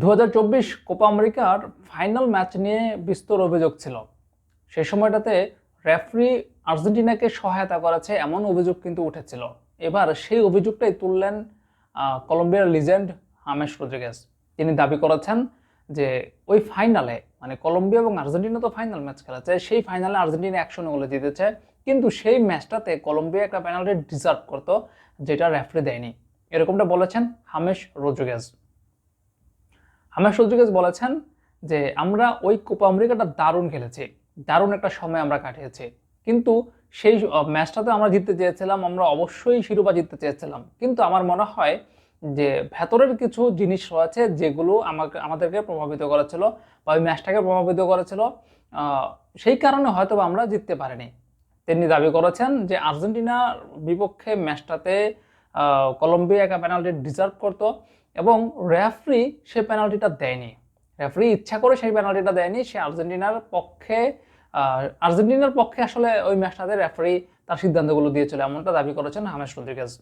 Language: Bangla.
দু হাজার চব্বিশ কোপা আমেরিকার ফাইনাল ম্যাচ নিয়ে বিস্তর অভিযোগ ছিল। সে সময়টাতে রেফারি আর্জেন্টিনাকে সহায়তা করেছে এমন অভিযোগ কিন্তু উঠেছিল। এবার সেই অভিযোগটাই তুললেন কলম্বিয়ার লিজেন্ড হামেশ রদ্রিগেজ তিনি দাবি করেছেন যে ওই ফাইনালে মানে কলম্বিয়া এবং আর্জেন্টিনা তো ফাইনাল ম্যাচ খেলেছে, সেই ফাইনালে আর্জেন্টিনা একশো গোলে জিতেছে। কিন্তু সেই ম্যাচটাতে কলম্বিয়া একটা পেনাল্টি ডিজার্ভ করতো, যেটা রেফারি দেয়নি। এরকমটা বলেছেন হামেশ রদ্রিগেজ হামেশ রদ্রিগেজ বলেছেন যে আমরা ওই কোপা আমেরিকাটা দারুণ খেলেছি, দারুণ একটা সময় আমরা কাটিয়েছি। কিন্তু সেই ম্যাচটাতে আমরা জিততে চেয়েছিলাম, আমরা অবশ্যই শিরোপা জিততে চেয়েছিলাম। কিন্তু আমার মনে হয় যে ভেতরের কিছু জিনিস রয়েছে যেগুলো আমাকে আমাদেরকে প্রভাবিত করেছিল বা ওই ম্যাচটাকে প্রভাবিত করেছিল সেই কারণে হয়তো আমরা জিততে পারিনি। তিনি দাবি করেছেন যে আর্জেন্টিনার বিপক্ষে ম্যাচটাতে কলম্বিয়া একটা পেনাল্টি ডিজার্ভ করতো এবং রেফারি সে পেনাল্টিটা দেয়নি। রেফারি ইচ্ছা করে সেই পেনাল্টিটা দেয়নি, সে আর্জেন্টিনার পক্ষে আর্জেন্টিনার পক্ষে আসলে ওই ম্যাচটাতে রেফারি তার সিদ্ধান্তগুলো দিয়েছিল, এমনটা দাবি করেছেন হামেশ রদ্রিগেজ।